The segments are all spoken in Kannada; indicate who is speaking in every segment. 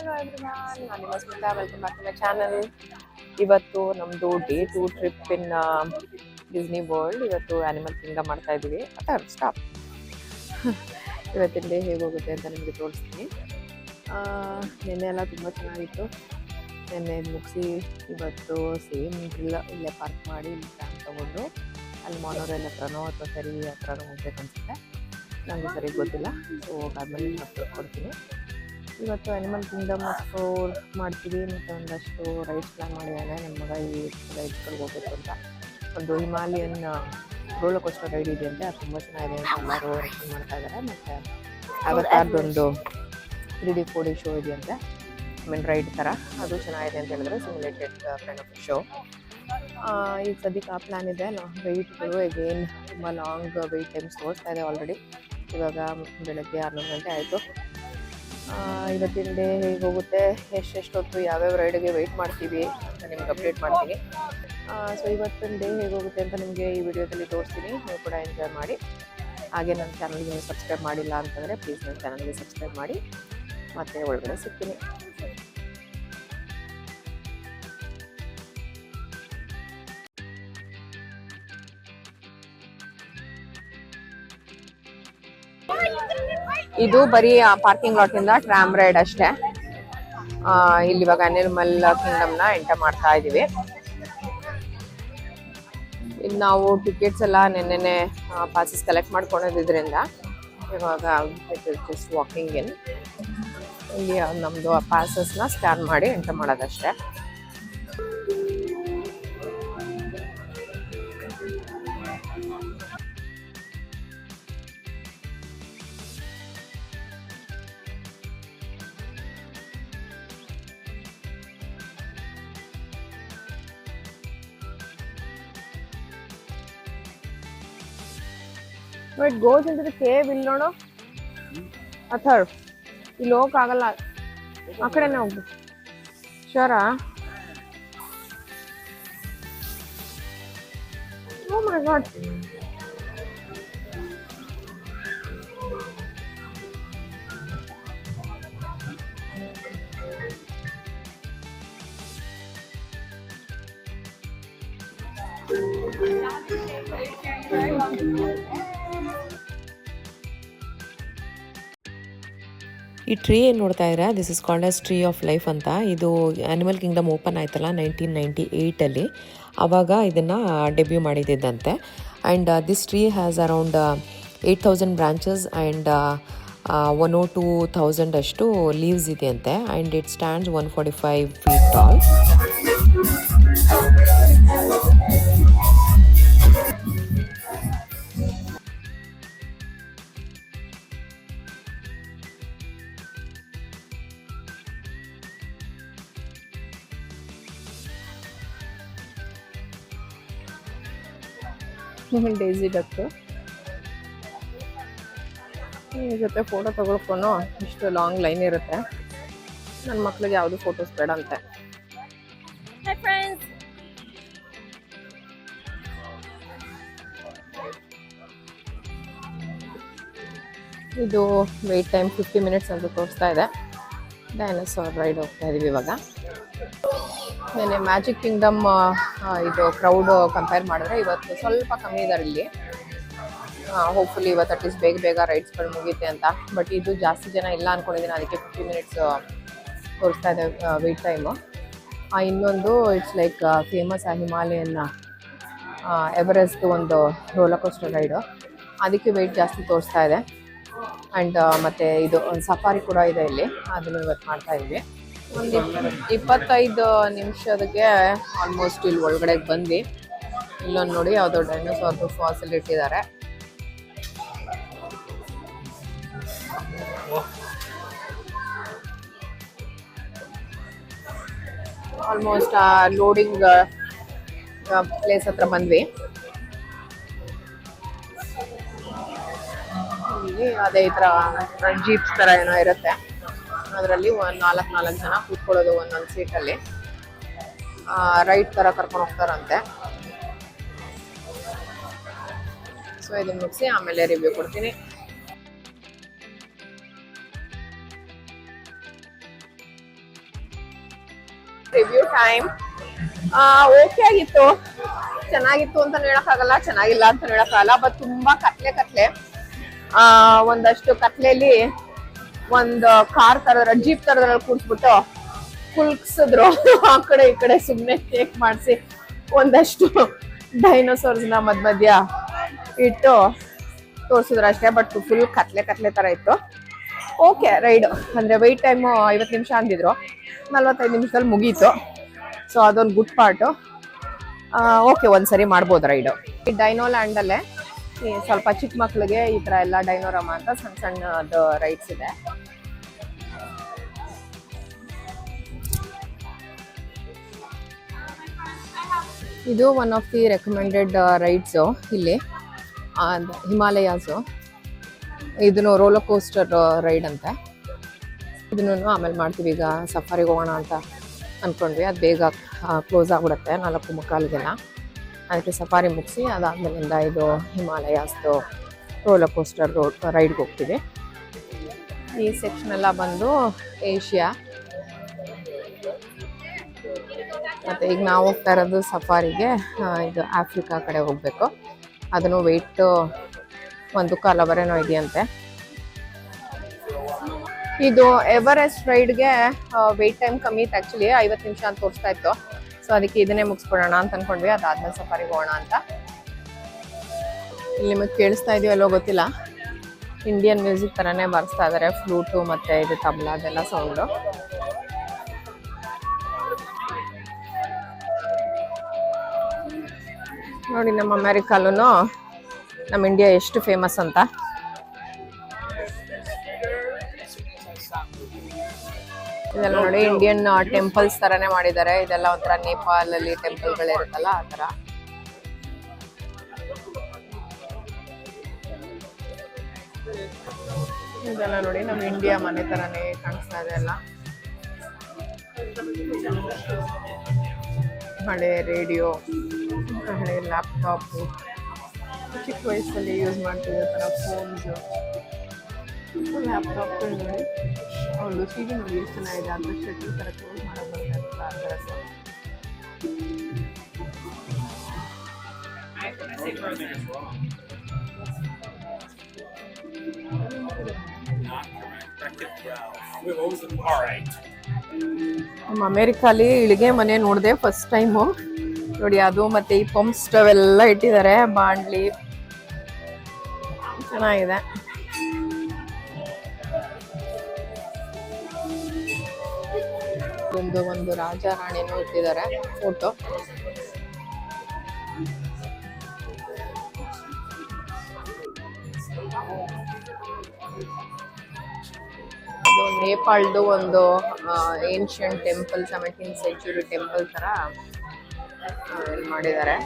Speaker 1: ಹಲೋ ನಾನು ನಿಮ್ಮ Smitha welcome to my channel ಇವತ್ತು ನಮ್ಮದು day two trip in Disney World ಇವತ್ತು ಆ್ಯನಿಮಲ್ ಕಿಂಗ್ಡಮ್ ಮಾಡ್ತಾ ಇದ್ದೀವಿ. ಸ್ಟಾಪ್ ಇವತ್ತಿನ ಡೇ ಹೇಗೆ ಹೋಗುತ್ತೆ ಅಂತ ನಿಮಗೆ ತೋರಿಸ್ತೀನಿ. ನಿನ್ನೆ ಎಲ್ಲ ತುಂಬ ಚೆನ್ನಾಗಿತ್ತು. ನಿನ್ನೆ ಮುಗಿಸಿ ಇವತ್ತು ಸೇಮ್ ಇಲ್ಲ ಇಲ್ಲೇ ಪಾರ್ಕ್ ಮಾಡಿ ಕ್ಯಾಮ್ ತೊಗೊಂಡು, ಅಲ್ಲಿ ಮೊನೋರೈಲ್ ಹತ್ರನೋ ಅಥವಾ ಸರಿ ಹತ್ರನೋ ಹೋಗ್ಬೇಕು ಅನಿಸುತ್ತೆ. ನನಗೆ ಸರಿ ಗೊತ್ತಿಲ್ಲ. ಸೊ ಮತ್ತೆ ಕೊಡ್ತೀನಿ. ಇವತ್ತು ಅನಿಮಲ್ ಕಿಂಗ್ಡಮ್ ಎಕ್ಸ್ಪ್ಲೋರ್ ಮಾಡ್ತೀವಿ ಮತ್ತು ಒಂದಷ್ಟು ರೈಡ್ಸ್ ಪ್ಲ್ಯಾನ್ ಮಾಡಿದ್ದಾನೆ ನನ್ನ ಮಗ ಈ ರೈಡ್ಸ್ಗಳಿಗೆ ಹೋಗಬೇಕು ಅಂತ. ಒಂದು ಹಿಮಾಲಯನ್ ರೋಲರ್ ಕೋಸ್ಟರ್ ರೈಡ್ ಇದೆ ಅದು ತುಂಬ ಚೆನ್ನಾಗಿದೆ ಅಂತ ಎಲ್ಲರೂ ರೆಕಮೆಂಡ್ ಮಾಡ್ತಾ ಇದ್ದಾರೆ ಮತ್ತು ಅವತ್ತಾರ್ದೊಂದು three D four D show ಇದೆ ಅಂತ. ಮೀನ್ ರೈಡ್ ಥರ ಅದು ಚೆನ್ನಾಗಿದೆ ಅಂತ ಹೇಳಿದ್ರೆ. ಸಿಮ್ಯುಲೇಟೆಡ್ ಕೈಂಡ್ ಆಫ್ ಶೋ ಈಗ ಸದ್ಯಕ್ಕೆ ಆ ಪ್ಲ್ಯಾನ್ ಇದೆ. ವೆಯ್ಟ್ಗಳು ಅಗೇನ್ ತುಂಬ ಲಾಂಗ್ ವೆಯ್ಟ್ ಟೈಮ್ಸ್ ತೋರಿಸ್ತಾ ಇದೆ ಆಲ್ರೆಡಿ ಇವಾಗ ಬೆಳಗ್ಗೆ ಹನ್ನೊಂದು ಗಂಟೆ ಆಯಿತು. ಇವತ್ತಿನ ಡೇ ಹೇಗೆ ಹೋಗುತ್ತೆ, ಎಷ್ಟೆಷ್ಟೊತ್ತು ಯಾವ್ಯಾವ ರೈಡ್ಗೆ ವೆಯ್ಟ್ ಮಾಡ್ತೀವಿ ಅಂತ ನಿಮ್ಗೆ ಅಪ್ಡೇಟ್ ಮಾಡ್ತೀನಿ. ಸೊ ಇವತ್ತಿನ ಡೇ ಹೇಗೆ ಹೋಗುತ್ತೆ ಅಂತ ನಿಮಗೆ ಈ ವಿಡಿಯೋದಲ್ಲಿ ತೋರಿಸ್ತೀನಿ. ನೀವು ಕೂಡ ಎಂಜಾಯ್ ಮಾಡಿ. ಹಾಗೆ ನನ್ನ ಚಾನಲ್ಗೆ ಸಬ್ಸ್ಕ್ರೈಬ್ ಮಾಡಿಲ್ಲ ಅಂತಂದರೆ ಪ್ಲೀಸ್ ನನ್ನ ಚಾನಲ್ಗೆ ಸಬ್ಸ್ಕ್ರೈಬ್ ಮಾಡಿ. ಮತ್ತೆ ಒಳಗಡೆ ಸಿಗ್ತೀನಿ. ಇದು ಬರೀ ಪಾರ್ಕಿಂಗ್ ಲಾಟ್ ಇಂದ ಟ್ರಾಮ್ ರೈಡ್ ಅಷ್ಟೇ. ಇಲ್ಲಿ ಇವಾಗ ಅನಿಮಲ್ ಕಿಂಗ್ಡಮ್ನ ಎಂಟರ್ ಮಾಡ್ತಾ ಇದೀವಿ. ಇಲ್ಲಿ ನಾವು ಟಿಕೆಟ್ಸ್ ಎಲ್ಲ ನೆನ್ನೆನೆ ಪಾಸಸ್ ಕಲೆಕ್ಟ್ ಮಾಡ್ಕೊಂಡಿದ್ರಿಂದ ಇವಾಗ ವಾಕಿಂಗ್ ಇನ್ ಇಲ್ಲಿ ನಮ್ದು ನ ಸ್ಕ್ಯಾನ್ ಮಾಡಿ enter ಮಾಡೋದಷ್ಟೇ. But goes into the cave ಇಲ್ಲಿ ನೋಡು ಅಥರ್ ಇಲ್ಲಿ ಹೋಗಕ್ಕಾಗಲ್ಲ ಆ ಕಡೆನೇ ಹೋಗ್ಬೇಕು ಶೋರಾ ಓ ಮೈ ಗಾಡ್
Speaker 2: ಈ ಟ್ರೀ ಏನು ನೋಡ್ತಾ ಇದ್ದೀರಾ? This is called as tree of life ಅಂತ. ಇದು ಆ್ಯನಿಮಲ್ ಕಿಂಗ್ಡಮ್ ಓಪನ್ ಆಯ್ತಲ್ಲ ನೈನ್ಟೀನ್ ನೈಂಟಿ ಏಯ್ಟಲ್ಲಿ ಆವಾಗ ಇದನ್ನು debut ಮಾಡಿದ್ದಂತೆ and this tree has around eight thousand branches and one oh two thousand ಅಷ್ಟು ಲೀವ್ಸ್ ಇದೆಯಂತೆ. And it stands one forty five feet tall
Speaker 1: Daisy Duck ಈ ಜೊತೆ ಫೋಟೋ ತಗೊಳ್ಕೊಂಡು ಇಷ್ಟು ಲಾಂಗ್ ಲೈನ್ ಇರುತ್ತೆ. ನನ್ನ ಮಕ್ಳಿಗೆ ಯಾವುದು ಫೋಟೋಸ್ ಬೇಡ ಅಂತೆ. ಇದು ವೆಯ್ಟ್ ಟೈಮ್ ಫಿಫ್ಟಿ ಮಿನಿಟ್ಸ್ ಅಂತ ತೋರಿಸ್ತಾ ಇದೆ. ಡೈನೋಸಾರ್ ರೈಡ್ ಹೋಗ್ತಾ ಇದೀವಿ ಇವಾಗ. ನೆನೆ ಮ್ಯಾಜಿಕ್ ಕಿಂಗ್ಡಮ್ ಇದು ಕ್ರೌಡ್ ಕಂಪೇರ್ ಮಾಡಿದ್ರೆ ಇವತ್ತು ಸ್ವಲ್ಪ ಕಮ್ಮಿ ಇದ್ದಾರೆ ಇಲ್ಲಿ ಹೋಪ್ಫುಲಿ ಇವತ್ತು ಅಟ್ ಲೀಸ್ಟ್ ಬೇಗ ಬೇಗ ರೈಡ್ಸ್ಗಳು ಮುಗಿಯುತ್ತೆ ಅಂತ. ಬಟ್ ಇದು ಜಾಸ್ತಿ ಜನ ಇಲ್ಲ ಅಂದ್ಕೊಂಡಿದ್ದೀನಿ ಅದಕ್ಕೆ ಫಿಫ್ಟಿ ಮಿನಿಟ್ಸ್ ತೋರಿಸ್ತಾ ಇದೆ ವೆಯ್ಟ್ ಟೈಮು ಇನ್ನೊಂದು it's like famous Himalayan Everest ಒಂದು ರೋಲರ್ ಕೋಸ್ಟರ್ ರೈಡು ಅದಕ್ಕೆ ವೆಯ್ಟ್ ಜಾಸ್ತಿ ತೋರಿಸ್ತಾ ಇದೆ. ಆ್ಯಂಡ್ ಮತ್ತು ಇದು, ಒಂದು ಸಫಾರಿ ಕೂಡ ಇದೆ ಇಲ್ಲಿ. ಅದನ್ನು ಇವತ್ತು ಮಾಡ್ತಾ ಇದ್ವಿ. ಒಂದು ಇಪ್ಪತ್ತೈದು ನಿಮಿಷದಕ್ಕೆ ಆಲ್ಮೋಸ್ಟ್ ಇಲ್ಲಿ ಒಳಗಡೆ ಬಂದು ಇಲ್ಲೊಂದು ನೋಡಿ ಯಾವುದೋ ಡೈನೋಸಾರ್ದು ಫಾಸಿಲ್ ಇಟ್ಟಿದ್ದಾರೆ. ಆಲ್ಮೋಸ್ಟ್ ಲೋಡಿಂಗ್ ಪ್ಲೇಸ್ ಹತ್ರ ಬಂದ್ವಿ. ಅದೇ ಈ ಥರ ಜೀಪ್ಸ್ ತರ ಏನೋ ಇರುತ್ತೆ. ಅದರಲ್ಲಿ ಒಂದು ನಾಲ್ಕು ನಾಲ್ಕು ಜನ ಕೂತ್ಕೊಳ್ಳೋದು ಒಂದೊಂದು ಸೀಟಲ್ಲಿ ರೈಟ್ ಥರ ಕರ್ಕೊಂಡು ಹೋಗ್ತಾರಂತೆ. ಸೊ ಇದನ್ನು ಮುಗಿಸಿ ಆಮೇಲೆ ರಿವ್ಯೂ ಕೊಡ್ತೀನಿ. ರಿವ್ಯೂ ಟೈಮ್ ಓಕೆ ಆಗಿತ್ತು. ಚೆನ್ನಾಗಿತ್ತು ಅಂತ ಹೇಳಕ್ಕಾಗಲ್ಲ, ಚೆನ್ನಾಗಿಲ್ಲ ಅಂತ ಹೇಳಕ್ಕಾಗಲ್ಲ ಬಟ್ ತುಂಬಾ ಕತ್ಲೆ ಕತ್ಲೆ. ಒಂದಷ್ಟು ಕತ್ಲೆಯಲ್ಲಿ ಒಂದು ಕಾರ್ ತರದ್ರ ಜೀಪ್ ತರದ್ರಲ್ಲಿ ಕೂರ್ಸ್ಬಿಟ್ಟು ಕುಲ್ಕ್ಸಿದ್ರು ಆ ಕಡೆ, ಈ ಕಡೆ ಸುಮ್ನೆ ಕೇಕ್ ಮಾಡಿಸಿ ಒಂದಷ್ಟು ಡೈನೋಸಾರ್ಸ್ನ ಮಧ್ಯ ಮಧ್ಯ ಇಟ್ಟು ತೋರ್ಸಿದ್ರು ಅಷ್ಟೇ ಬಟ್ ಫುಲ್ ಕತ್ಲೆ ಕತ್ಲೆ ತರ ಇತ್ತು. ಓಕೆ ರೈಡ್ ಅಂದ್ರೆ ವೆಯ್ಟ್ ಟೈಮ್ ಐವತ್ತು ನಿಮಿಷ ಅಂದಿದ್ರು. ನಲ್ವತ್ತೈದು ನಿಮಿಷದಲ್ಲಿ ಮುಗೀತು. ಸೊ ಅದೊಂದು ಗುಡ್ ಪಾರ್ಟು ಓಕೆ ಒಂದ್ಸರಿ ಮಾಡ್ಬೋದು ರೈಡು ಈ ಡೈನೋ ಲ್ಯಾಂಡಲ್ಲೇ ಸ್ವಲ್ಪ ಚಿಕ್ಕ ಮಕ್ಳಿಗೆ ಈ ತರ ಎಲ್ಲ ಡೈನೋರಮ ಅಂತ ಸಣ್ಣ ಸಣ್ಣದು ರೈಡ್ಸ್ ಇದೆ. ಇದು one of the recommended rides ಇಲ್ಲಿ. ಹಿಮಾಲಯಾಸು ಇದನ್ನು ರೋಲರ್ ಕೋಸ್ಟರ್ ರೈಡ್ ಅಂತೆ. ಇದನ್ನು ಆಮೇಲೆ ಮಾಡ್ತೀವಿ ಈಗ ಸಫಾರಿಗೆ ಹೋಗೋಣ ಅಂತ ಅಂದ್ಕೊಂಡ್ವಿ ಅದು ಬೇಗ ಕ್ಲೋಸ್ ಆಗ್ಬಿಡುತ್ತೆ ನಾಲ್ಕು ಮುಕ್ಕಾಲಿಗೆಲ್ಲ ಅದಕ್ಕೆ ಸಫಾರಿ ಮುಗಿಸಿ ಅದಾದಮೇಲಿಂದ ಇದು ಹಿಮಾಲಯಾಸ್ದು ರೋಲರ್ ಕೋಸ್ಟರ್ ರೋಡ್ ರೈಡ್ಗೆ ಹೋಗ್ತೀವಿ. ಈ ಸೆಕ್ಷನ್ ಎಲ್ಲ ಬಂದು ಏಷ್ಯಾ ಮತ್ತು ಈಗ ನಾವು ಹೋಗ್ತಾ ಇರೋದು ಸಫಾರಿಗೆ ಇದು ಆಫ್ರಿಕಾ ಕಡೆ ಹೋಗಬೇಕು. ಅದನ್ನು ವೆಯ್ಟು ಒಂದು ಕಾಲವರೇನೋ ಇದೆಯಂತೆ. ಇದು ಎವರೆಸ್ಟ್ ರೈಡ್ಗೆ ವೆಯ್ಟ್ ಟೈಮ್ ಕಮ್ಮಿ ಇತ್ತು ಆ್ಯಕ್ಚುಲಿ ಐವತ್ತು ನಿಮಿಷ ಅಂತ ತೋರಿಸ್ತಾ ಇತ್ತು. ಸೊ ಅದಕ್ಕೆ ಇದನ್ನೇ ಮುಗಿಸ್ಕೊಡೋಣ ಅಂತ ಅನ್ಕೊಂಡ್ವಿ. ಅದಾದ್ಮೇಲೆ ಸಫಾರಿಗೆ ಹೋಗೋಣ ಅಂತ. ಇಲ್ಲಿ ನಿಮಗೆ ಕೇಳಿಸ್ತಾ ಇದೆಯೋ ಅಲ್ಲೋ ಗೊತ್ತಿಲ್ಲ. ಇಂಡಿಯನ್ ಮ್ಯೂಸಿಕ್ ಥರನೇ ಬರ್ಸ್ತಾ ಇದ್ದಾರೆ ಫ್ಲೂಟು ಮತ್ತು ಇದು ತಬಲಾ, ಅದೆಲ್ಲ ಸೌಂಡು ನೋಡಿ, ನಮ್ಮ ಅಮೆರಿಕಲ್ಲೂ ನಮ್ಮ ಇಂಡಿಯಾ ಎಷ್ಟು ಫೇಮಸ್ ಅಂತ. ಇದೆಲ್ಲ ನೋಡಿ ಇಂಡಿಯನ್ ಟೆಂಪಲ್ಸ್ ತರನೇ ಮಾಡಿದ್ದಾರೆ. ಇದೆಲ್ಲ ಒಂಥರ ನೇಪಾಲ್ ಅಲ್ಲಿ ಟೆಂಪಲ್ ಗಳಿರುತ್ತಲ್ಲ ಆ ತರ ಇದೆಲ್ಲ ನೋಡಿ, ನಮ್ಮ ಇಂಡಿಯಾ ಮನೆ ತರನೇ ಕಾಣಿಸ್ತಾ ಇದೆ ಎಲ್ಲ. ಹಳೆ ರೇಡಿಯೋ, ಹಳೆ ಲ್ಯಾಪ್ಟಾಪ್ ಚಿಕ್ಕ ವಯಸ್ಸಲ್ಲಿ ಯೂಸ್ ಮಾಡ್ತಿದ್ದ ಥರ ಫೋನ್ಸ್ ಲ್ಯಾಪ್ಟಾಪ್ ನೋಡಿ ಅವಳು ಸೀರೆ ನೋಡಿ ಎಷ್ಟು ಚೆನ್ನಾಗಿದೆ ಅಂತ ಶೆಟ್ಲ್ ಥರ ಕ್ಲೋಸ್ ಮಾಡೋಕೆ. ನಮ್ಮ ಅಮೇರಿಕಾಲಿ ಇಳಿಗೆ ಮನೆ ನೋಡಿದೆ ಫಸ್ಟ್ ಟೈಮು ನೋಡಿ ಅದು ಮತ್ತೆ ಈ ಪಂಪ್ ಸ್ಟವ್ ಎಲ್ಲ ಇಟ್ಟಿದ್ದಾರೆ, ಬಾಂಡ್ಲಿ. ಚೆನ್ನಾಗಿದೆ. ಒಂದು ಒಂದು ರಾಜ ರಾಣಿನೂ ಇಟ್ಟಿದ್ದಾರೆ. ಫೋಟೋ ನೇಪಾಳದು ಒಂದು ancient temple seventeen century temple ತರ ಮಾಡಿದ್ದಾರೆ ಇಲ್ಲಿ ಮಾಡಿದ್ದಾರೆ.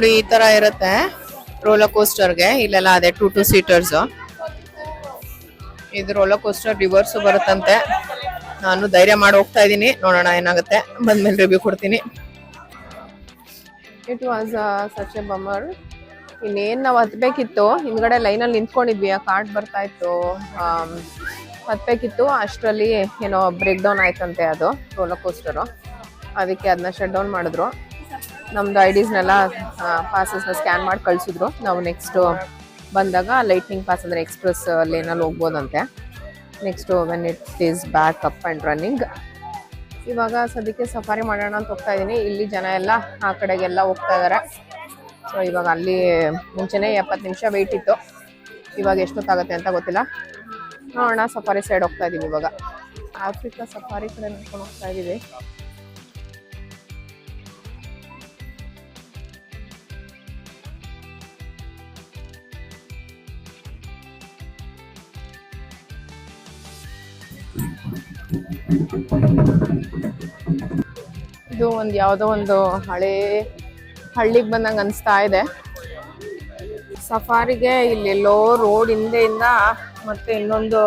Speaker 1: ನೋಡಿ ಈ ತರ ಇರುತ್ತೆ ರೋಲರ್ ಕೋಸ್ಟರ್ಗೆ ಇಲ್ಲೆಲ್ಲ ಅದೇ ಟೂ ಟೂ ಸೀಟರ್ಸ್ ಇದು ರೋಲರ್ ಕೋಸ್ಟರ್ ರಿವರ್ಸ್ ಬರುತ್ತಂತೆ. ನಾನು ಧೈರ್ಯ ಮಾಡಿ ಹೋಗ್ತಾ ಇದ್ದೀನಿ. ನೋಡೋಣ ಏನಾಗುತ್ತೆ. ಬಂದ್ಮೇಲೆ ರಿವ್ಯೂ ಕೊಡ್ತೀನಿ. It was such a bummer ಇನ್ನೇನು ನಾವು ಹತ್ಬೇಕಿತ್ತು? ಹಿಂದ್ಗಡೆ ಲೈನಲ್ಲಿ ನಿಂತ್ಕೊಂಡಿದ್ವಿ. ಆ ಕಾರ್ಡ್ ಬರ್ತಾ ಇತ್ತು. ಹತ್ಬೇಕಿತ್ತು. ಅಷ್ಟರಲ್ಲಿ ಏನೋ ಬ್ರೇಕ್ ಡೌನ್ ಆಯ್ತಂತೆ ಅದು ರೋಲರ್ ಕೋಸ್ಟರು ಅದಕ್ಕೆ ಅದನ್ನ ಶಟ್ ಡೌನ್ ಮಾಡಿದ್ರು. ನಮ್ದು ಐ ಡಿಸ್ನೆಲ್ಲ ಪಾಸಸ್ನ ಸ್ಕ್ಯಾನ್ ಮಾಡಿ ಕಳಿಸಿದ್ರು. ನಾವು ನೆಕ್ಸ್ಟ್ ಬಂದಾಗ ಲೈಟ್ನಿಂಗ್ ಪಾಸ್ ಅಂದರೆ ಎಕ್ಸ್ಪ್ರೆಸ್ ಲೇನಲ್ಲಿ ಹೋಗ್ಬೋದಂತೆ. Next when it is back up and running ಇವಾಗ ಸದ್ಯಕ್ಕೆ ಸಫಾರಿ ಮಾಡೋಣ ಅಂತ ಹೋಗ್ತಾ ಇದ್ದೀನಿ ಇಲ್ಲಿ ಜನ ಎಲ್ಲ ಆ ಕಡೆಗೆಲ್ಲ ಹೋಗ್ತಾ ಇದ್ದಾರೆ ಸೊ ಇವಾಗ ಅಲ್ಲಿ ಮುಂಚೆನೇ ಎಪ್ಪತ್ತು ನಿಮಿಷ ವೆಯ್ಟ್ ಇತ್ತು. ಇವಾಗ ಎಷ್ಟೊತ್ತಾಗುತ್ತೆ ಅಂತ ಗೊತ್ತಿಲ್ಲ. ನೋಡೋಣ, ಸಫಾರಿ ಸೈಡ್ ಹೋಗ್ತಾ ಇದ್ದೀವಿ ಇವಾಗ. ಆಫ್ರಿಕಾ ಸಫಾರಿ ಕಡೆ ನೋಡ್ಕೊಂಡು ಹೋಗ್ತಾ ಇದೀವಿ. ಇದು ಒಂದು ಯಾವುದೋ ಒಂದು ಹಳೆ ಹಳ್ಳಿಗೆ ಬಂದಂಗೆ ಅನಿಸ್ತಾ ಇದೆ. ಸಫಾರಿಗೆ ಇಲ್ಲೆಲ್ಲೋ ರೋಡ್ ಹಿಂದೆಯಿಂದ ಮತ್ತೆ ಇನ್ನೊಂದು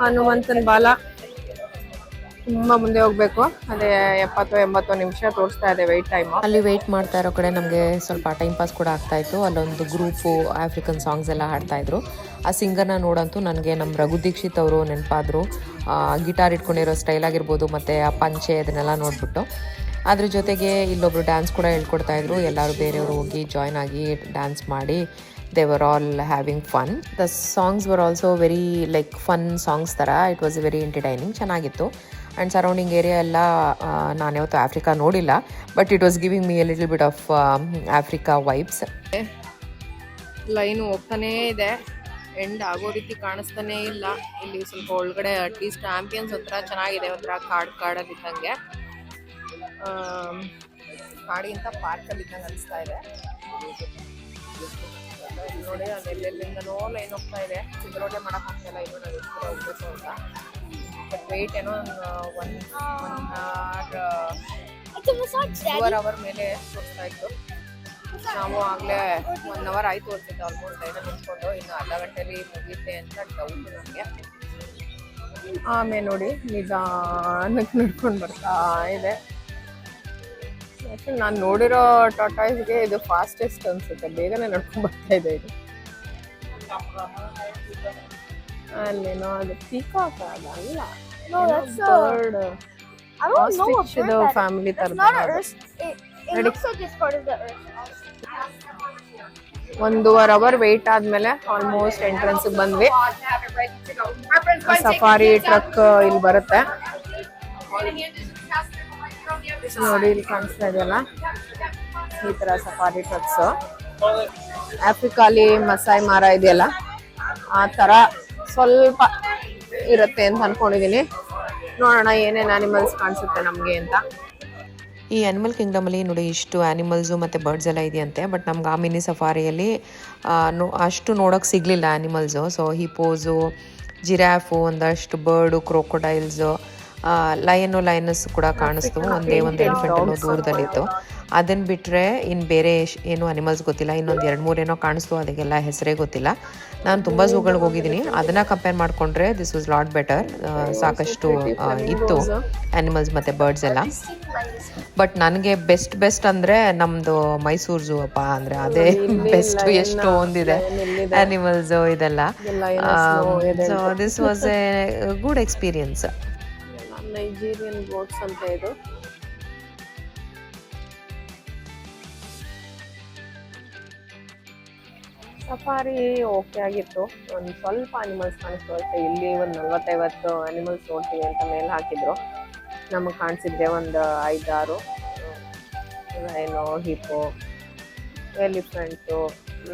Speaker 1: ಹನುಮಂತನ ಬಾಲ ತುಂಬಾ ಮುಂದೆ ಹೋಗ್ಬೇಕು. ಅದೇ ಎಪ್ಪತ್ತು ಎಂಬತ್ತು ನಿಮಿಷ ತೋರಿಸ್ತಾ ಇದೆ ವೆಯ್ಟ್ ಟೈಮ್
Speaker 2: ಅಲ್ಲಿ ವೆಯ್ಟ್ ಮಾಡ್ತಾ ಇರೋ ಕಡೆ ನಮಗೆ ಸ್ವಲ್ಪ ಟೈಮ್ ಪಾಸ್ ಕೂಡ ಆಗ್ತಾ ಇತ್ತು. ಅಲ್ಲೊಂದು ಗ್ರೂಪು ಆಫ್ರಿಕನ್ ಸಾಂಗ್ಸ್ ಎಲ್ಲ ಹಾಡ್ತಾ ಇದ್ರು. ಆ ಸಿಂಗರ್ನ ನೋಡಂತೂ ನನಗೆ ನಮ್ಮ ರಘು ದೀಕ್ಷಿತ್ ಅವರು ನೆನಪಾದ್ರು. ಗಿಟಾರ್ ಇಟ್ಕೊಂಡಿರೋ ಸ್ಟೈಲ್ ಆಗಿರ್ಬೋದು ಮತ್ತು ಆ ಪಂಚೆ ಅದನ್ನೆಲ್ಲ ನೋಡಿಬಿಟ್ಟು. ಅದ್ರ ಜೊತೆಗೆ ಇಲ್ಲೊಬ್ರು ಡ್ಯಾನ್ಸ್ ಕೂಡ ಹೇಳ್ಕೊಡ್ತಾ ಇದ್ರು. ಎಲ್ಲರೂ ಬೇರೆಯವರು ಹೋಗಿ ಜಾಯ್ನ್ ಆಗಿ ಡ್ಯಾನ್ಸ್ ಮಾಡಿ. They were all having fun the songs were also very like fun songs ಥರ ಇಟ್ ವಾಸ್ ವೆರಿ ಎಂಟರ್ಟೈನಿಂಗ್ ಚೆನ್ನಾಗಿತ್ತು. ಆ್ಯಂಡ್ ಸರೌಂಡಿಂಗ್ ಏರಿಯಾ ಎಲ್ಲ ನಾನು ಯಾವತ್ತು ಆಫ್ರಿಕಾ ನೋಡಿಲ್ಲ. But it was giving me a little bit of Africa vibes
Speaker 1: line ಹೋಗ್ತಾನೇ ಇದೆ. ಎಂಡ್ ಆಗೋ ರೀತಿ ಕಾಣಿಸ್ತಾನೇ ಇಲ್ಲ. ಇಲ್ಲಿ ಸ್ವಲ್ಪ ಒಳಗಡೆ ಅಟ್ಲೀಸ್ಟ್ ಆಂಬಿಯನ್ಸ್ ಒಂಥರ ಚೆನ್ನಾಗಿದೆ ಒಂಥರ ಕಾಡು ಕಾಡಲ್ಲಿ ಇದ್ದಂಗೆ. ಕಾಡಿಗಿಂತ ಪಾರ್ಕಲ್ಲಿ ಇದ್ದಂಗೆ ಅನಿಸ್ತಾ ಇದೆ. ಇಲ್ಲಿ ನೋಡಿ ಎಲ್ಲೆಲ್ಲಿಂದ ಎಲ್ಲೆಲ್ಲಿಂದನೋ ಲೈನ್ ಹೋಗ್ತಾ ಇದೆ. ಚಿತ್ರೊಡೆ ಮಾಡಕ್ ಆಗ್ತಿಲ್ಲ ಇನ್ನು ನಾವು ಎಷ್ಟು ಹೋಗ್ಬೇಕು ಅಂತ. ಬಟ್ ವೆಯ್ಟ್ ಏನೋ ಒನ್ ಒನ್ ಅವರ್ ಅವರ್ ಮೇಲೆ ತೋರಿಸ್ತಾ ಇತ್ತು. ನಾವು ಆಗಲೇ ಒನ್ ಅವರ್ ಆಯ್ತು ಅನ್ಸುತ್ತೆ ಆಲ್ಮೋಸ್ಟ್ ಲೈನಲ್ಲಿ ನಿಂತ್ಕೊಂಡು ಇನ್ನು ಅರ್ಧ ಗಂಟೆಲಿ ಮುಗಿಯುತ್ತೆ ಅಂತ ಡೌಟ್ ನಮಗೆ. ಆಮೇಲೆ ನೋಡಿ ನಿಧಾನಕ್ಕೆ ನಡ್ಕೊಂಡು ಬರ್ತಾ ಇದೆ. ನಾನು ನೋಡಿರೋ ಟಾಟಾಯ್ಸ್ಗೆ ಇದು ಫಾಸ್ಟೆಸ್ಟ್ ಅನ್ಸುತ್ತೆ. ಬೇಗನೆ ನಡ್ಕೊಂಡು ಬರ್ತಾ ಇದೆ ಇದು. ಅಲ್ಲೇನೋ ಅದು ಪೀಕಾಕ್
Speaker 3: ಅಲ್ಲ? ಫ್ಯಾಮಿಲಿ ತರ.
Speaker 1: ಒಂದೂವರೆ ಅವರ್ ವೇಟ್ ಆದ್ಮೇಲೆ ಆಲ್ಮೋಸ್ಟ್ ಎಂಟ್ರೆನ್ಸ್ ಬಂದ್ವಿ. ಸಫಾರಿ ಟ್ರಕ್ ಇಲ್ಲಿ ಬರುತ್ತೆ. ನೋಡಿ, ಇಲ್ಲಿ ಕಾಣಿಸ್ತಾ ಇದೆಯಲ್ಲ? ಈ ತರ ಸಫಾರಿ ಟ್ರಕ್ಸ್ ಆಫ್ರಿಕಾಲಿ ಮಸಾಯಿ ಮಾರ ಇದೆಯಲ್ಲ? ಆ ತರ ಸ್ವಲ್ಪ ಇರುತ್ತೆ ಅಂತ ಅನ್ಕೊಂಡಿದೀನಿ. ನೋಡೋಣ ಏನೇನು ಅನಿಮಲ್ಸ್ ಕಾಣಿಸುತ್ತೆ ನಮ್ಗೆ ಅಂತ.
Speaker 2: ಈ ಆ್ಯನಿಮಲ್ ಕಿಂಗ್ಡಮಲ್ಲಿ ನೋಡಿ ಇಷ್ಟು ಆ್ಯನಿಮಲ್ಸು ಮತ್ತು ಬರ್ಡ್ಸ್ ಎಲ್ಲ ಇದೆಯಂತೆ ಬಟ್ ನಮ್ಗೆ ಆ ಮಿನಿ ಸಫಾರಿಯಲ್ಲಿ ನೋ ಅಷ್ಟು ನೋಡೋಕೆ ಸಿಗಲಿಲ್ಲ ಆ್ಯನಿಮಲ್ಸು ಸೊ ಹಿಪೋಸು ಜಿರಾಫು ಒಂದಷ್ಟು ಬರ್ಡು ಕ್ರೋಕೊಡೈಲ್ಸು ಲಯನು ಲಯನಸ್ ಕೂಡ ಕಾಣಿಸ್ತು. ಒಂದೇ ಒಂದು ಎಲಿಫೆಂಟ್ ದೂರದಲ್ಲಿತ್ತು. ಅದನ್ನು ಬಿಟ್ಟರೆ ಇನ್ನು ಬೇರೆ ಏನು ಅನಿಮಲ್ಸ್ ಗೊತ್ತಿಲ್ಲ ಇನ್ನೊಂದು ಎರಡು ಮೂರು ಏನೋ ಕಾಣಿಸ್ತು ಅದಕ್ಕೆಲ್ಲ ಹೆಸರೇ ಗೊತ್ತಿಲ್ಲ ನಾನು ತುಂಬ ಝೂಗಳಿಗೆ ಹೋಗಿದ್ದೀನಿ ಅದನ್ನು ಕಂಪೇರ್ ಮಾಡಿಕೊಂಡ್ರೆ ದಿಸ್ ವಾಸ್ ಲಾಟ್ ಬೆಟರ್ ಸಾಕಷ್ಟು ಇತ್ತು ಆ್ಯನಿಮಲ್ಸ್ ಮತ್ತು ಬರ್ಡ್ಸ್ ಎಲ್ಲ ಬಟ್ ನನಗೆ ಬೆಸ್ಟ್ ಬೆಸ್ಟ್ ಅಂದರೆ ನಮ್ಮದು ಮೈಸೂರು ಝೂ ಅಪ್ಪ ಅಂದರೆ ಅದೇ ಬೆಸ್ಟ್ ಎಷ್ಟು ಒಂದಿದೆ ಆ್ಯನಿಮಲ್ಸು ಇದೆಲ್ಲ so this was a good experience
Speaker 1: Nigerian boats ಅಂತ ಇದು ಸಫಾರಿ ಓಕೆ ಆಗಿತ್ತು. ಒಂದು ಸ್ವಲ್ಪ ಅನಿಮಲ್ಸ್ ಕಾಣಿಸ್ತು ಅಷ್ಟೇ. ಇಲ್ಲಿ ಒಂದು ನಲ್ವತ್ತೈವತ್ತು ಅನಿಮಲ್ಸ್ ನೋಡ್ತೀವಿ ಅಂತ ಮೇಲೆ ಹಾಕಿದ್ರು. ನಮಗೆ ಕಾಣಿಸಿದ್ದೆ ಒಂದು ಐದಾರು. ಲಯನೋ ಹಿಪ್ಪು ಎಲಿಫೆಂಟು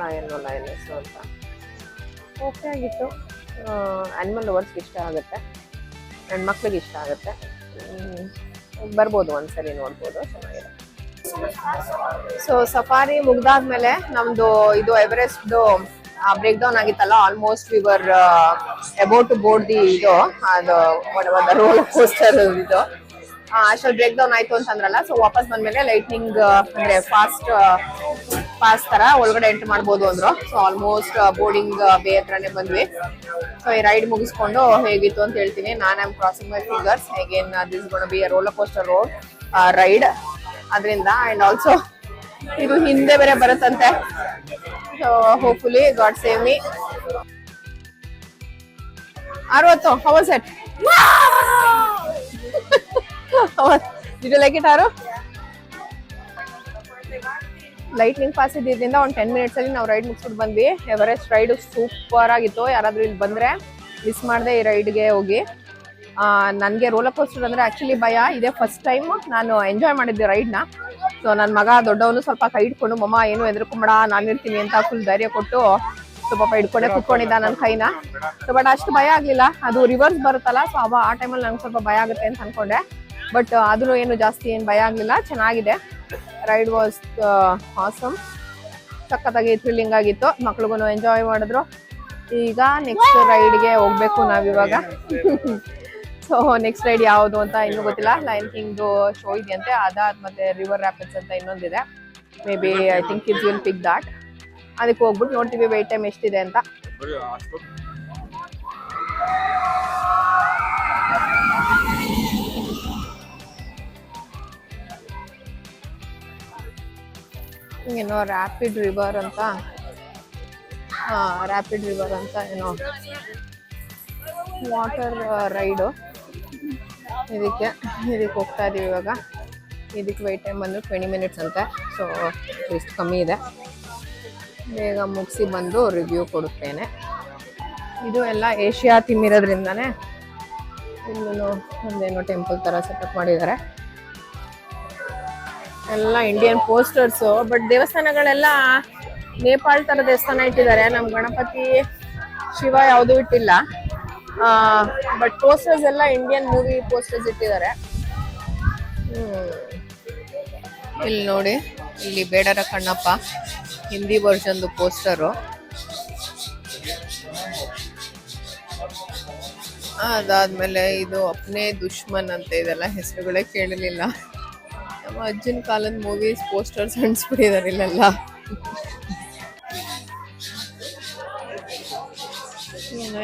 Speaker 1: ಲಯನ್ ಲಯನಸ್ಸು ಅಂತ. ಓಕೆ ಆಗಿತ್ತು. ಆ್ಯನಿಮಲ್ ಲವರ್ಸ್ಗೆ ಇಷ್ಟ ಆಗುತ್ತೆ. ಹೆಣ್ಮಕ್ಳಿಗೆ ಇಷ್ಟ ಆಗುತ್ತೆ. ಬರ್ಬೋದು ಒಂದ್ಸರಿ ನೋಡ್ಬೋದು. ಚೆನ್ನಾಗಿದೆ. ಸೊ ಸಫಾರಿ ಮುಗ್ದಾದ್ಮೇಲೆ ನಮ್ದು ಇದು ಎವರೆಸ್ಟ್ ಬ್ರೇಕ್ ಡೌನ್ ಆಗಿತ್ತಲ್ಲ almost we were about board the ಇದು, ಅದು ರೋಲ್ ಕೋಸ್ಟರ್ ಇದು. ಅಷ್ಟಲ್ಲಿ ಬ್ರೇಕ್ ಡೌನ್ ಆಯ್ತು ಅಂತಂದ್ರಲ್ಲ ಸೊ ವಾಪಸ್ ಬಂದ್ಮೇಲೆ ಲೈಟ್ನಿಂಗ್ ಅಂದ್ರೆ ಫಾಸ್ಟ್ ಪಾಸ್ ತರ ಒಳಗಡೆ ಎಂಟರ್ ಮಾಡ್ಬೋದು ಅಂದ್ರು. ಸೊ ಆಲ್ಮೋಸ್ಟ್ ಬೋರ್ಡಿಂಗ್ ಬೇ ಹತ್ರನೇ ಬಂದ್ವಿ. ಸೊ ಈ ರೈಡ್ ಮುಗಿಸ್ಕೊಂಡು ಹೇಗಿತ್ತು ಅಂತ ಹೇಳ್ತೀನಿ. ನಾನ್ am crossing my fingers ಹೇಗೇನ್ this gonna be roller coaster road ride ಅದರಿಂದ ಅಂಡ್ ಆಲ್ಸೋ ಇದು ಹಿಂದೆ ಬೇರೆ ಬರುತ್ತಂತೆ. So hopefully God save me ಅರವತ್ತು house set you like it ಆರು ಲೈಟ್ನಿಂಗ್ ಪಾಸ್ ಇದ್ದಿದ್ದರಿಂದ ಒಂದು ಟೆನ್ ಮಿನಿಟ್ಸ್ ಅಲ್ಲಿ ನಾವು ರೈಡ್ ಮುಗಿಸ್ಬಿಟ್ಟು ಬಂದ್ವಿ. ಎವರೆಸ್ಟ್ ರೈಡ್ ಸೂಪರ್ ಆಗಿತ್ತು. ಯಾರಾದರೂ ಇಲ್ಲಿ ಬಂದ್ರೆ ಮಿಸ್ ಮಾಡದೆ ಈ ರೈಡ್ಗೆ ಹೋಗಿ. ನನಗೆ ರೋಲರ್ ಕೋಸ್ಟರ್ ಅಂದರೆ ಆ್ಯಕ್ಚುಲಿ ಭಯ. ಇದೇ ಫಸ್ಟ್ ಟೈಮ್ ನಾನು ಎಂಜಾಯ್ ಮಾಡಿದ್ದೆ ರೈಡ್ನ ಸೊ ನನ್ನ ಮಗ ದೊಡ್ಡವನು ಸ್ವಲ್ಪ ಕೈ ಹಿಡ್ಕೊಂಡು, ಮಮ್ಮ, ಏನು ಎದುರುಕೊಂಬಡ ನಾನು ಇರ್ತೀನಿ ಅಂತ ಫುಲ್ ಧೈರ್ಯ ಕೊಟ್ಟು ಸ್ವಲ್ಪ ಹಿಡ್ಕೊಂಡೆ ಕುತ್ಕೊಂಡಿದ್ದ ನನ್ನ ಕೈನ. ಸೊ ಬಟ್ ಅಷ್ಟು ಭಯ ಆಗಲಿಲ್ಲ. ಅದು ರಿವರ್ಸ್ ಬರುತ್ತಲ್ಲ ಸೊ ಅವ ಆ ಟೈಮಲ್ಲಿ ನಂಗೆ ಸ್ವಲ್ಪ ಭಯ ಆಗುತ್ತೆ ಅಂತ ಅನ್ಕೊಂಡೆ. ಬಟ್ ಅದನ್ನು ಏನು ಜಾಸ್ತಿ ಏನು ಭಯ ಆಗಲಿಲ್ಲ. ಚೆನ್ನಾಗಿದೆ. ರೈಡ್ ವಾಸ್ ಆಸಮ್ ಸಖತ್ತಾಗಿ ಥ್ರಿಲ್ಲಿಂಗ್ ಆಗಿತ್ತು. ಮಕ್ಳಿಗೂ ಎಂಜಾಯ್ ಮಾಡಿದ್ರು. ಈಗ ನೆಕ್ಸ್ಟ್ ರೈಡ್ಗೆ ಹೋಗ್ಬೇಕು ನಾವಿವಾಗ. ಸೊ ನೆಕ್ಸ್ಟ್ ರೈಡ್ ಯಾವುದು ಅಂತ ಇನ್ನೂ ಗೊತ್ತಿಲ್ಲ. ಲೈನ್ ಕಿಂಗ್ ಶೋ ಇದೆಯಂತೆ. ಅದಾದ ಮತ್ತೆ ರಿವರ್ ರ್ಯಾಪಿಡ್ಸ್ ಅಂತ ಇನ್ನೊಂದಿದೆ. Maybe I think kids will pick that ಅದಕ್ಕೆ ಹೋಗ್ಬಿಟ್ಟು ನೋಡ್ತೀವಿ ವೈಟ್ ಟೈಮ್ ಎಷ್ಟಿದೆ ಅಂತ. ಏನೋ ರ್ಯಾಪಿಡ್ ರಿವರ್ ಅಂತ. ರ್ಯಾಪಿಡ್ ರಿವರ್ ಅಂತ ಏನೋ. ವಾಟರ್ ರೈಡು ಇದಕ್ಕೆ ಇದಕ್ಕೆ ಹೋಗ್ತಾ ಇದ್ದೀವಿ ಇವಾಗ. ಇದಕ್ಕೆ ವೈಟ್ ಟೈಮ್ ಬಂದು ಟ್ವೆಂಟಿ ಮಿನಿಟ್ಸ್ ಅಂತ. ಸೊ ಇಷ್ಟು ಕಮ್ಮಿ ಇದೆ. ಬೇಗ ಮುಗಿಸಿ ಬಂದು ರಿವ್ಯೂ ಕೊಡುತ್ತೇನೆ. ಇದು ಎಲ್ಲ ಏಷ್ಯಾ ತಿಮ್ಮಿರೋದ್ರಿಂದನೇ ಇಲ್ಲೂ ಒಂದೇನೋ ಟೆಂಪಲ್ ಥರ ಸೆಟಪ್ ಮಾಡಿದ್ದಾರೆ. ಎಲ್ಲ ಇಂಡಿಯನ್ ಪೋಸ್ಟರ್ಸು ಬಟ್ ದೇವಸ್ಥಾನಗಳೆಲ್ಲ ನೇಪಾಳ ಥರ ದೇವಸ್ಥಾನ ಇಟ್ಟಿದ್ದಾರೆ. ನಮ್ಮ ಗಣಪತಿ ಶಿವ ಯಾವುದೂ ಇಟ್ಟಿಲ್ಲ. ಬಟ್ ಪೋಸ್ಟರ್ಸ್ ಎಲ್ಲ ಇಂಡಿಯನ್ ಮೂವಿ ಪೋಸ್ಟರ್ಸ್ ಇಟ್ಟಿದ್ದಾರೆ. ಇಲ್ಲಿ ನೋಡಿ, ಇಲ್ಲಿ ಬೇಡರ ಕಣ್ಣಪ್ಪ, ಹಿಂದಿ ವರ್ಷನ್ದು ಪೋಸ್ಟರು ಅದಾದ್ಮೇಲೆ ಇದು ಅಪ್ನೆ ದುಶ್ಮನ್ ಅಂತ ಇದೆಲ್ಲ ಹೆಸರುಗಳೇ ಕೇಳಲಿಲ್ಲ. ನಮ್ಮ ಅಜ್ಜನ ಕಾಲದ ಮೂವೀಸ್ ಪೋಸ್ಟರ್ಸ್ ಅಂಟಿಸ್ಬಿಟ್ಟಿದ್ದಾರೆ ಇಲ್ಲೆಲ್ಲ.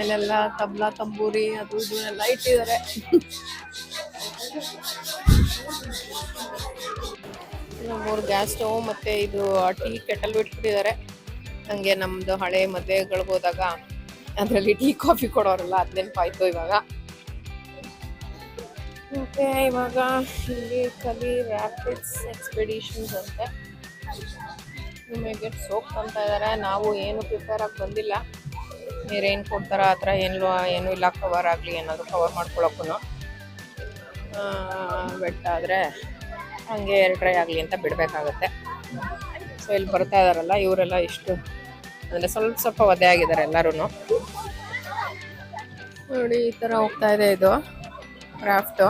Speaker 1: ಏನೋ ತಬಲಾ, ತಂಬೂರಿ ಅದು ಇದು ಎಲ್ಲ ಇಟ್ಟಿದ್ದಾರೆ. ಮೂರು ಗ್ಯಾಸ್ ಸ್ಟವ್ ಮತ್ತೆ ಇದು ಟೀ ಕೆಟಲ್ ಬಿಟ್ಬಿಟ್ಟಿದ್ದಾರೆ. ನನಗೆ ನಮ್ದು ಹಳೆ ಮದುವೆಗಳಿಗೆ ಹೋದಾಗ ಅದರಲ್ಲಿ ಟೀ, ಕಾಫಿ ಕೊಡೋರಲ್ಲ ಅದು ನೆನಪಾಯ್ತು ಇವಾಗ. ಮತ್ತೆ ಇವಾಗ ಇಲ್ಲಿ ಕಲಿ ರ್ಯಾಪಿಡ್ಸ್ ಎಕ್ಸ್ಪಿಡಿಷನ್ಸ್ ಅಂತೆ. ನಿಮಗೆ ಸೋಪ್ ಅಂತ ಇದ್ದಾರೆ. ನಾವು ಏನು ಪ್ರಿಪೇರ್ ಆಗಿ ಬಂದಿಲ್ಲ. ನೀರೇನು ಕೊಡ್ತಾರ ಆ ಥರ ಏನು ಏನೂ ಇಲ್ಲ ಕವರ್ ಆಗಲಿ ಏನಾದರೂ ಕವರ್ ಮಾಡ್ಕೊಳಕ್ಕೂ ಬೆಟ್ಟ ಆದರೆ ಹಂಗೆ ಏರ್ ಡ್ರೈ ಆಗಲಿ ಅಂತ ಬಿಡಬೇಕಾಗತ್ತೆ. ಸೊ ಇಲ್ಲಿ ಬರ್ತಾ ಇದಾರಲ್ಲ, ಇವರೆಲ್ಲ ಇಷ್ಟು, ಅಂದರೆ ಸ್ವಲ್ಪ ಸ್ವಲ್ಪ ಒದೆ ಆಗಿದ್ದಾರೆ ಎಲ್ಲರೂ ನೋಡಿ, ಈ ಥರ ಹೋಗ್ತಾ ಇದೆ ಇದು ಕ್ರಾಫ್ಟು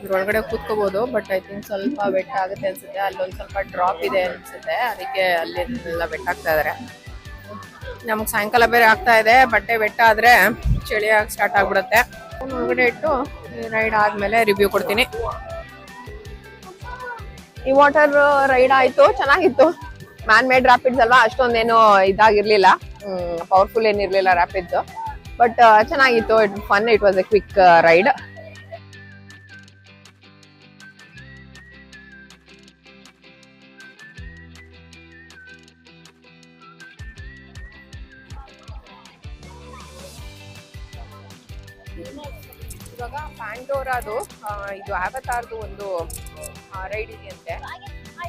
Speaker 1: ಇದ್ರೊಳಗಡೆ ಕೂತ್ಕೋಬೋದು ಬಟ್ ಐ ಥಿಂಕ್ ಸ್ವಲ್ಪ ಬೆಟ್ಟ ಆಗುತ್ತೆ ಅನ್ಸುತ್ತೆ. ಅಲ್ಲೊಂದು ಸ್ವಲ್ಪ ಡ್ರಾಪ್ ಇದೆ ಅನ್ಸುತ್ತೆ, ಅದಕ್ಕೆ ಅಲ್ಲೆಲ್ಲ ಬೆಟ್ಟ ಆಗ್ತಾ ಇದಾರೆ. ನಮಗೆ ಸಾಯಂಕಾಲ ಬೇರೆ ಆಗ್ತಾ ಇದೆ, ಬಟ್ಟೆ ಬೆಟ್ಟ ಆದ್ರೆ ಚಳಿ ಆಗಿ ಸ್ಟಾರ್ಟ್ ಆಗ್ಬಿಡುತ್ತೆ. ಒಳಗಡೆ ಇಟ್ಟು ರೈಡ್ ಆದ್ಮೇಲೆ ರಿವ್ಯೂ ಕೊಡ್ತೀನಿ. ಈ ವಾಟರ್ ರೈಡ್ ಆಯ್ತು, ಚೆನ್ನಾಗಿತ್ತು. ಮ್ಯಾನ್ ಮೇಡ್ ರ್ಯಾಪಿಡ್ಸ್ ಅಲ್ವಾ, ಅಷ್ಟೊಂದೇನು ಇದಾಗಿರ್ಲಿಲ್ಲ. ಪವರ್ಫುಲ್ ಏನಿರ್ಲಿಲ್ಲ ರ್ಯಾಪಿಡ್ಸ್ ಬಟ್ ಚೆನ್ನಾಗಿತ್ತು. It fun it was a quick ride ಇದು ಆವತಾರ್ದು ಒಂದು ರೈಡ್ ಇದೆಯಂತೆ.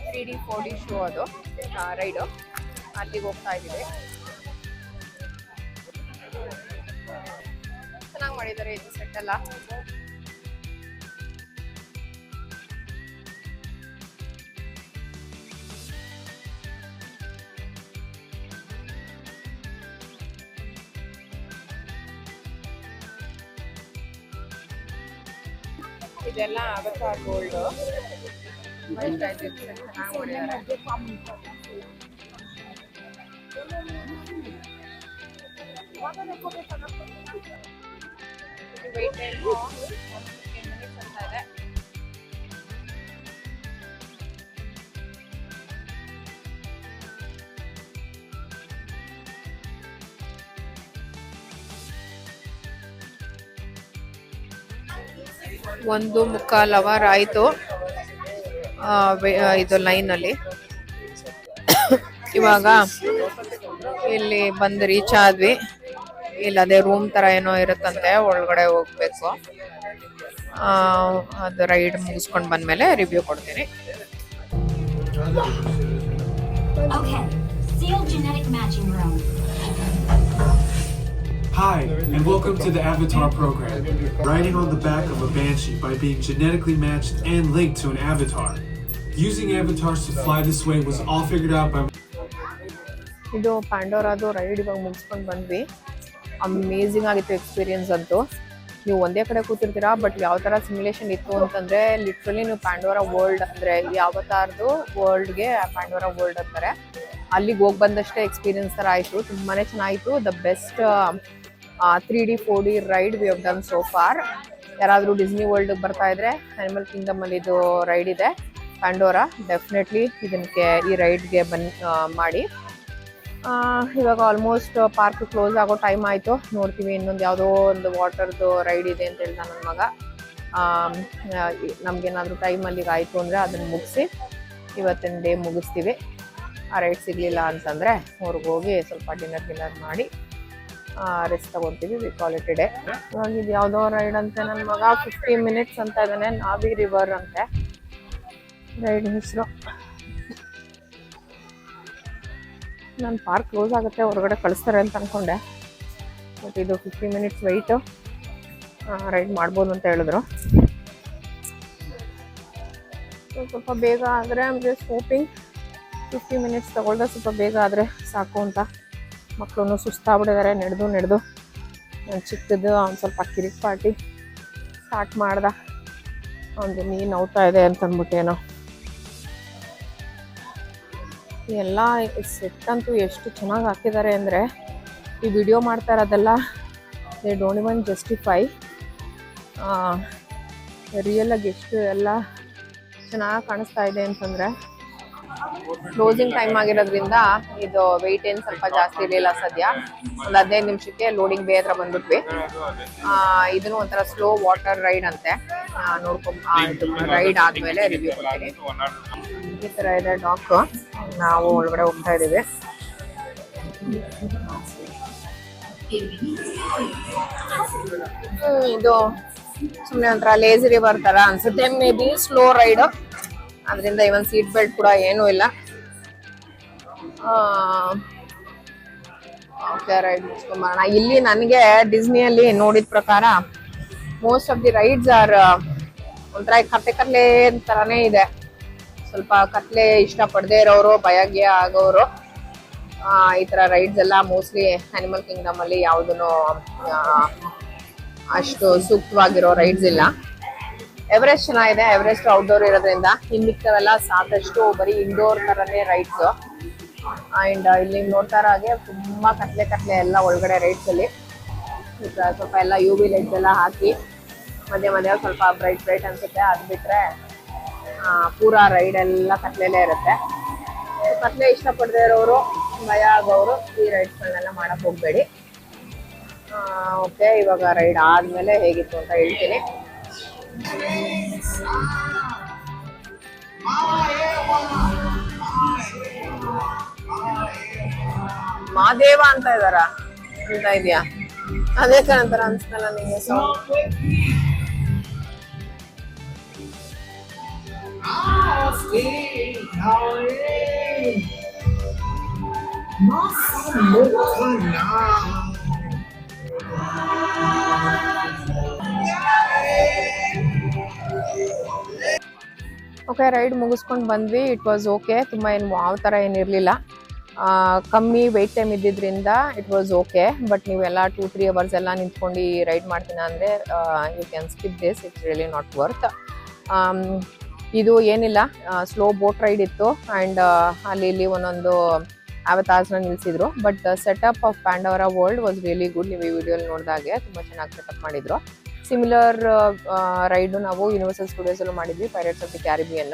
Speaker 1: Three D four D show ಅದು ರೈಡು ಅಲ್ಲಿಗೆ ಹೋಗ್ತಾ ಇದ್ದೀವಿ. ಚೆನ್ನಾಗಿ ಮಾಡಿದ್ದಾರೆ ಇದು ಸೆಟ್ ಎಲ್ಲ. ಇದೆಲ್ಲ ಅವತಾರ್ ಗೋಲ್ಡ್ ಚೆನ್ನಾಗಿ ಒಂದು ಮುಕ್ಕಾಲ್ ಅವರ್ ಆಯಿತು. ಇದು ಲೈನಲ್ಲಿ. ಇವಾಗ ಇಲ್ಲಿ ಬಂದು ರೀಚ್ ಆದ್ವಿ. ಇಲ್ಲಿ ಅದೇ ರೂಮ್ ತರ ಏನೋ ಇರುತ್ತಂತೆ ಒಳಗಡೆ ಹೋಗ್ಬೇಕು. ಅದು ರೈಡ್ ಮುಗಿಸ್ಕೊಂಡು ಬಂದಮೇಲೆ ರಿವ್ಯೂ ಕೊಡ್ತೀನಿ.
Speaker 4: Okay, sealed genetic matching room.
Speaker 5: Hi, and welcome to the Avatar program. Riding on the back of a Banshee by being genetically matched and linked to an avatar. Using avatars to fly this way was all figured out by
Speaker 1: ಇದು ಪ್ಯಾಂಡೋರಾದು ರೈಡ್ ಇವಾಗ ಮುಗಿಸ್ಕೊಂಡು ಬಂದ್ವಿ. ಅಮೇಝಿಂಗ್ ಆಗಿತ್ತು ಎಕ್ಸ್ಪೀರಿಯನ್ಸ್ ಅಂತೂ ನೀವು ಒಂದೇ ಕಡೆ ಕೂತಿರ್ತೀರಾ ಬಟ್ ಯಾವ ಥರ ಸಿಮ್ಯುಲೇಷನ್ ಇತ್ತು ಅಂತಂದರೆ ಲಿಟ್ರಲಿ ನೀವು ಪ್ಯಾಂಡೋರಾ ವರ್ಲ್ಡ್ ಅಂದರೆ ಯಾವತ್ತಾರ್ದು ವರ್ಲ್ಡ್ಗೆ ಪ್ಯಾಂಡೋರಾ ವರ್ಲ್ಡ್ ಅಂತಾರೆ. ಅಲ್ಲಿಗೆ ಹೋಗಿ ಬಂದಷ್ಟೇ ಎಕ್ಸ್ಪೀರಿಯನ್ಸ್ ಥರ ಆಯಿತು. ತುಂಬಾ ಚೆನ್ನಾಗಿತ್ತು. The best three D four D ride we have done so far ಯಾರಾದರೂ ಡಿಸ್ನಿ ವರ್ಲ್ಡ್ಗೆ ಬರ್ತಾ ಇದ್ರೆ ಅನಿಮಲ್ ಕಿಂಗ್ಡಮ್ ಅಲ್ಲಿ ಇದು ರೈಡ್ ಇದೆ. ಪ್ಯಾಂಡೋರಾ ಡೆಫಿನೆಟ್ಲಿ ಇದಕ್ಕೆ ಈ ರೈಡ್ಗೆ ಬನ್ ಮಾಡಿ. ಇವಾಗ ಆಲ್ಮೋಸ್ಟ್ ಪಾರ್ಕ್ ಕ್ಲೋಸ್ ಆಗೋ ಟೈಮ್ ಆಯಿತು. ನೋಡ್ತೀವಿ ಇನ್ನೊಂದು ಯಾವುದೋ ಒಂದು ವಾಟರ್ದು ರೈಡ್ ಇದೆ ಅಂತ ಹೇಳ್ದ ನನ್ನ ಮಗ. ನಮಗೇನಾದರೂ ಟೈಮ್ ಅಲ್ಲಿಗೆ ಆಯಿತು ಅಂದರೆ ಅದನ್ನು ಮುಗಿಸಿ ಇವತ್ತಿನ ಡೇ ಮುಗಿಸ್ತೀವಿ. ಆ ರೈಡ್ ಸಿಗಲಿಲ್ಲ ಅಂತಂದರೆ ಅವ್ರಿಗೆ ಹೋಗಿ ಸ್ವಲ್ಪ ಡಿನ್ನರ್ ಗಿನ್ನರ್ ಮಾಡಿ ರೆಸ್ಟ್ ತಗೊಂತೀವಿ ವಿ ಕ್ವಾಲಿಟಿ ಡೇ ಇವಾಗ ಇದು ಯಾವುದೋ ರೈಡ್ ಅಂತ ನನ್ನ ಮಗ ಫಿಫ್ಟಿ ಮಿನಿಟ್ಸ್ ಅಂತ ಇದ್ದಾನೆ ನಾವಿ ರಿವರ್ ಅಂತೆ. ರೈಡ್ ಹೆಸರು. ನಾನು ಪಾರ್ಕ್ ಕ್ಲೋಸ್ ಆಗುತ್ತೆ, ಹೊರಗಡೆ ಕಳಿಸ್ತಾರೆ ಅಂತ ಅಂದ್ಕೊಂಡೆ ಬಟ್ ಇದು ಫಿಫ್ಟಿ ಮಿನಿಟ್ಸ್ ವೆಯ್ಟು ರೈಡ್ ಮಾಡ್ಬೋದು ಅಂತ ಹೇಳಿದ್ರು. ಸ್ವಲ್ಪ ಬೇಗ ಆದರೆ I'm just hoping fifty minutes ತಗೊಳ್ದೆ ಸ್ವಲ್ಪ ಬೇಗ ಆದರೆ ಸಾಕು ಅಂತ. ಮಕ್ಕಳು ಸುಸ್ತಾಗ್ಬಿಟ್ಟಿದ್ದಾರೆ, ನಡೆದು ನಡೆದು. ನಾನು ಚಿಕ್ಕದು ಅವ್ನು ಸ್ವಲ್ಪ ಕಿರಿಕ್ ಪಾರ್ಟಿ ಸ್ಟಾರ್ಟ್ ಮಾಡ್ದ. ಅವನಿಗೆ ನೀನು ನೋವ್ತಾ ಇದೆ ಅಂತ ಅಂದ್ಬಿಟ್ಟೇನೋ ಎಲ್ಲ ಸೆಟ್ ಅಂತೂ ಎಷ್ಟು ಚೆನ್ನಾಗಿ ಹಾಕಿದ್ದಾರೆ ಅಂದರೆ, ಈ ವಿಡಿಯೋ ಮಾಡ್ತಾ ಇರೋದೆಲ್ಲ ದೇ ಡೋಂಟ್ ಇವನ್ ಜಸ್ಟಿಫೈ ರಿಯಲಾಗಿ ಎಷ್ಟು ಎಲ್ಲ ಚೆನ್ನಾಗಿ ಕಾಣಿಸ್ತಾ ಇದೆ ಅಂತಂದರೆ ಕ್ಲೋಸಿಂಗ್ ಟೈಮ್ ಆಗಿರೋದ್ರಿಂದ ಇದು ವೆಯ್ಟ್ ಏನು ಸ್ವಲ್ಪ ಜಾಸ್ತಿ ಇರಲಿಲ್ಲ ಸದ್ಯ. ಒಂದು ಹದಿನೈದು ನಿಮಿಷಕ್ಕೆ ಲೋಡಿಂಗ್ ಬೇ ಹತ್ರ ಬಂದ್ಬಿಟ್ವಿ. ಇದನ್ನು ಒಂಥರ ಸ್ಲೋ ವಾಟರ್ ರೈಡ್ ಅಂತೆ. ನೋಡ್ಕೊಂಡು ರೈಡ್ ಆದಮೇಲೆ ರಿವ್ಯೂ ಕೊಡ್ತೀನಿ. ಈ ಥರ ಇದೆ ಡಾಕ್ ನಾವು ಒಳಗಡೆ ಹೋಗ್ತಾ ಇದ್ದೀವಿ. ಇದು ಸುಮ್ಮನೆ ಒಂಥರ ಲೇಸರಿ ಬರ್ತಾರ ಅನ್ಸುತ್ತೆ. ಮೇ ಬಿ ಸ್ಲೋ ರೈಡ್ ಅದರಿಂದ ಇವನ್ ಸೀಟ್ ಬೆಲ್ಟ್ ಕೂಡ ಏನೂ ಇಲ್ಲ. ಓಕೆ ರೈಡ್ ಮುಗಿಸ್ಕೊಂಬರೋಣ ಇಲ್ಲಿ ನನಗೆ ಡಿಸ್ನಿಯಲ್ಲಿ ನೋಡಿದ ಪ್ರಕಾರ most of the rides are ಒಂಥರ ಕತ್ತೆ ಕತ್ಲೆ ಥರನೇ ಇದೆ. ಸ್ವಲ್ಪ ಕತ್ಲೆ ಇಷ್ಟಪಡದೇ ಇರೋರು, ಭಯಗ್ಯ ಆಗೋರು ಈ ಥರ ರೈಡ್ಸ್ ಎಲ್ಲ ಮೋಸ್ಟ್ಲಿ ಅನಿಮಲ್ ಕಿಂಗ್ಡಮ್ ಅಲ್ಲಿ ಯಾವುದೂ ಅಷ್ಟು ಸೂಕ್ತವಾಗಿರೋ ರೈಡ್ಸ್ ಇಲ್ಲ. ಎವರೆಸ್ಟ್ ಚೆನ್ನಾಗಿದೆ ಎವರೆಸ್ಟ್ ಔಟ್ಡೋರ್ ಇರೋದ್ರಿಂದ ಹಿಂದಿಕ್ಕವೆಲ್ಲ ಸಾಕಷ್ಟು ಬರೀ ಇಂಡೋರ್ ಥರನೇ ರೈಡ್ಸ್ ಆ್ಯಂಡ್ ಇಲ್ಲಿ ನೋಡ್ತಾರ ಹಾಗೆ ತುಂಬಾ ಕತ್ಲೆ ಕತ್ಲೆ ಎಲ್ಲ ಒಳಗಡೆ ರೈಡ್ಸಲ್ಲಿ ಸ್ವಲ್ಪ ಎಲ್ಲ ಯು ವಿ ಲೈಟ್ಸ್ ಎಲ್ಲ ಹಾಕಿ ಮಧ್ಯೆ ಮಧ್ಯ ಸ್ವಲ್ಪ ಬ್ರೈಟ್ ಬ್ರೈಟ್ ಅನ್ಸುತ್ತೆ. ಅದು ಬಿಟ್ಟರೆ ಪೂರಾ ರೈಡ್ ಎಲ್ಲ ಕತ್ಲೆಲೇ ಇರುತ್ತೆ. ಕತ್ಲೆ ಇಷ್ಟಪಡದೇ ಇರೋರು, ಭಯ ಆಗೋರು ಈ ರೈಡ್ಸ್ಗಳನ್ನೆಲ್ಲ ಮಾಡಕ್ ಹೋಗಬೇಡಿ. ಓಕೆ ಇವಾಗ ರೈಡ್ ಆದ್ಮೇಲೆ ಹೇಗಿತ್ತು ಅಂತ ಹೇಳ್ತೀನಿ. ಮಾದೇವ ಅಂತ ಇದಾರ ಅಂತ ಇದೆಯಾ ಅದೇ ತರ ಅಂತಾರ ಅನ್ಸ್ತಲ್ಲ ನಿಂಗೆ ಸಾಂಗ್ ಓಕೆ ರೈಡ್ ಮುಗಿಸ್ಕೊಂಡು ಬಂದ್ವಿ. ಇಟ್ ವಾಸ್ ಓಕೆ ತುಂಬ ಏನು ಯಾವ ಥರ ಏನಿರಲಿಲ್ಲ ಕಮ್ಮಿ ವೆಯ್ಟ್ ಟೈಮ್ ಇದ್ದಿದ್ದರಿಂದ ಇಟ್ ವಾಸ್ ಓಕೆ ಬಟ್ ನೀವೆಲ್ಲ ಟೂ ತ್ರೀ ಅವರ್ಸ್ ಎಲ್ಲ ನಿಂತ್ಕೊಂಡು ರೈಡ್ ಮಾಡ್ತೀನಿ ಅಂದರೆ you can skip this it's really not worth ಇದು ಏನಿಲ್ಲ. ಸ್ಲೋ ಬೋಟ್ ರೈಡ್ ಇತ್ತು. ಆ್ಯಂಡ್ ಅಲ್ಲಿ ಇಲ್ಲಿ ಒಂದೊಂದು ಅವತಾರ್ಸ್ನ ನಿಲ್ಲಿಸಿದ್ರು but setup of Pandora world was really good ನೀವು ಈ ವಿಡಿಯೋಲಿ ನೋಡಿದಾಗೆ ತುಂಬ ಚೆನ್ನಾಗಿ ಸೆಟಪ್ ಮಾಡಿದ್ರು. ಸಿಮಿಲರ್ ರೈಡು ನಾವು ಯೂನಿವರ್ಸಲ್ ಸ್ಟುಡಿಯೋಸಲ್ಲೂ ಮಾಡಿದ್ವಿ ಪೈರೇಟ್ಸ್ ಆಫ್ ದಿ ಕ್ಯಾರಿಬಿಯನ್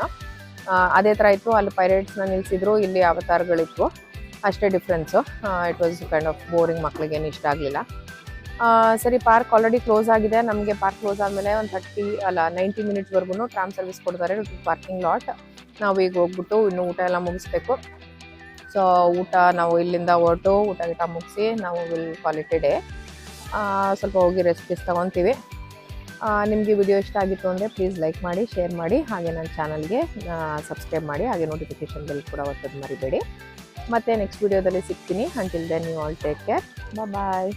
Speaker 1: ಅದೇ ಥರ ಇತ್ತು, ಅಲ್ಲಿ ಪೈರೇಟ್ಸ್ನ ನಿಲ್ಲಿಸಿದ್ರು ಇಲ್ಲಿ ಅವತಾರಗಳಿತ್ತು ಅಷ್ಟೇ difference it was kind of boring ಮಕ್ಳಿಗೇನು ಇಷ್ಟ ಆಗಲಿಲ್ಲ. ಸರಿ ಪಾರ್ಕ್ ಆಲ್ರೆಡಿ ಕ್ಲೋಸ್ ಆಗಿದೆ. ನಮಗೆ ಪಾರ್ಕ್ ಕ್ಲೋಸ್ ಆದಮೇಲೆ ಒಂದು ಥರ್ಟಿ ಅಲ್ಲ ನೈಂಟಿ ಮಿನಿಟ್ಸ್ವರೆಗೂ ಟ್ರಾಮ್ ಸರ್ವಿಸ್ ಕೊಡ್ತಾರೆ ಪಾರ್ಕಿಂಗ್ ಲಾಟ್ ನಾವು ಈಗ ಹೋಗ್ಬಿಟ್ಟು ಇನ್ನು ಊಟ ಎಲ್ಲ ಮುಗಿಸ್ಬೇಕು. ಸೊ ಊಟ ನಾವು ಇಲ್ಲಿಂದ ಹೊರಟು, ಊಟ ಗೀಟ ಮುಗಿಸಿ, ನಾವು ವಿಲ್ ಕ್ವಾಲಿಟಿ ಡೇ ಸ್ವಲ್ಪ ಹೋಗಿ ರೆಸಿಪೀಸ್ ತೊಗೊತೀವಿ ನಿಮಗೆ ವಿಡಿಯೋ ಇಷ್ಟ ಆಗಿತ್ತು ಅಂದರೆ ಪ್ಲೀಸ್ ಲೈಕ್ ಮಾಡಿ ಶೇರ್ ಮಾಡಿ, ಹಾಗೆ ನನ್ನ ಚಾನಲ್ಗೆ ಸಬ್ಸ್ಕ್ರೈಬ್ ಮಾಡಿ, ಹಾಗೆ ನೋಟಿಫಿಕೇಷನ್ ಬೆಲ್ ಕೂಡ ಒತ್ತೋದು ಮರಿಬೇಡಿ. ಮತ್ತೆ ನೆಕ್ಸ್ಟ್ ವಿಡಿಯೋದಲ್ಲಿ ಸಿಗ್ತೀನಿ. Until then you all take care bye